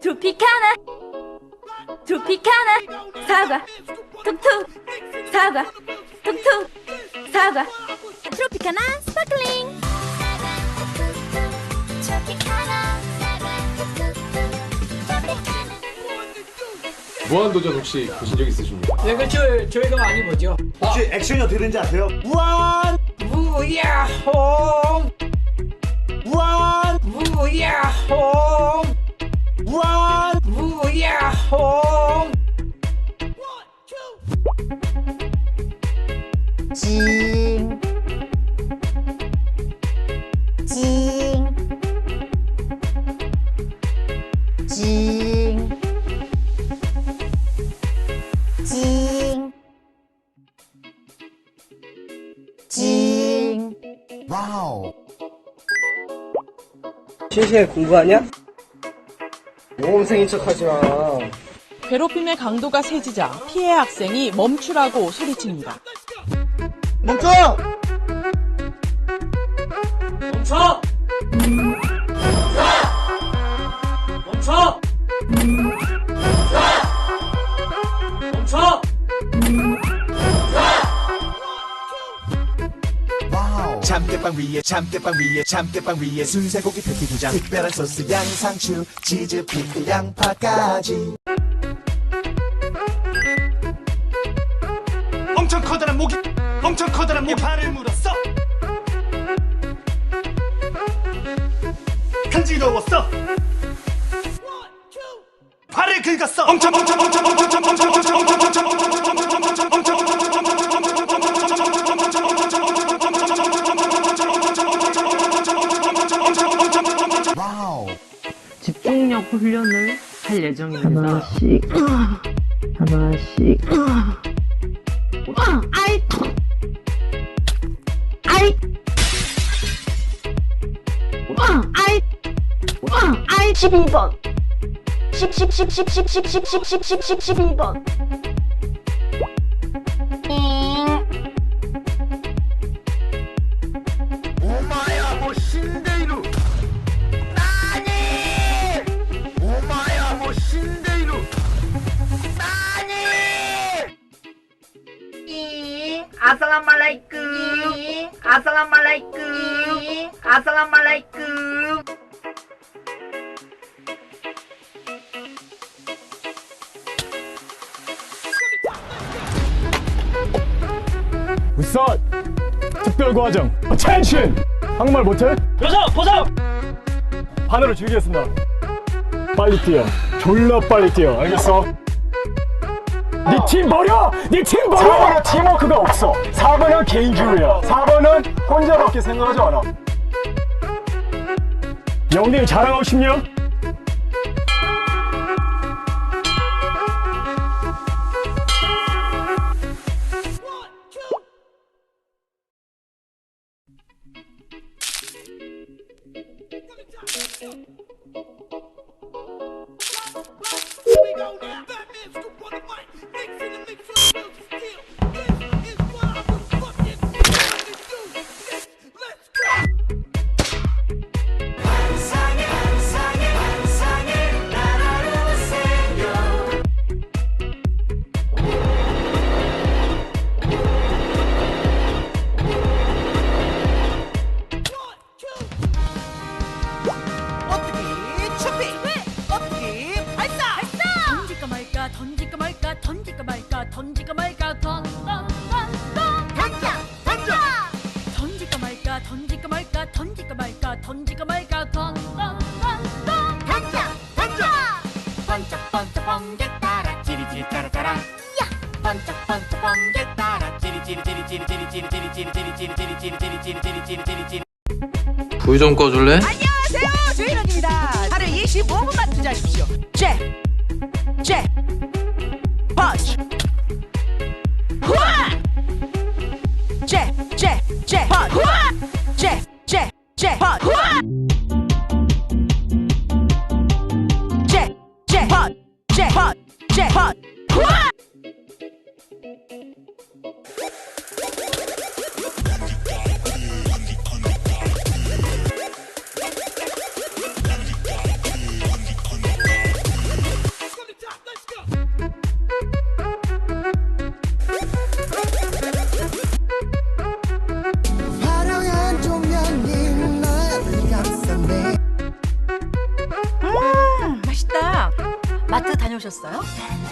트로피카나 트로피카나 사과 툭툭 사과 툭툭 사과 트로피카나 스파클링 무한도전 혹시 보신 적 있으십니까? 네, 그렇죠. 저희가 많이 보죠. 혹시 액션이 어떻게 되는지 아세요? 원! 무야홍, 원! 무야홍, 무야홍. 징. 징. 징. 징. 징. 와우. 실시간 공부하냐? 모험생인 척 하지 마. 괴롭힘의 강도가 세지자 피해 학생이 멈추라고 소리칩니다. 멈춰! 멈춰! 멈춰! 멈춰! 참깨빵 위에 참깨빵 위에 참깨빵 위에 순세고기 패티 두장 특별한 소스 양상추 치즈 피클 양파까지 모기 엄청 커다란 모기 발을 물었어 간지러웠어 발을 긁었어 엄청 엄청 엄청 엄청 엄청 엄청 엄청 엄청 훈련을 할 예정입니다. 하나씩, 하나씩. 아이. 아이. 아이. 12번. 10, 10, 10, 10, 10, 10, 10, 10, 10, 10, 10, 12번. 오마야 뭐 신데이루 나니 오마야 뭐 신데이루 나니 아살람말라이쿰. 아살람말라이쿰. 우선 특별과정 텐션 한국말 못해? 여성 보성 하늘을 즐기겠습니다. 빨리 뛰어. 졸라 빨리 뛰어. 알겠어? 네 팀 버려! 네 팀 버려! 4번은 팀워크가 없어 4번은 개인주의야 4번은 혼자밖에 생각하지 않아 영님 자랑하고 싶냐? 던질 말까 던질까 말까 던던던던 던져 던져 번쩍 번쩍 번개 따라 지리지리 따라 따라 야 번쩍 번쩍 번개 따라 지리지리 지리지리 지리지리 지리지리 지리지리 지리지리 지리지리 지리지리 지리지리 불좀 꺼줄래? 안녕하 したよ。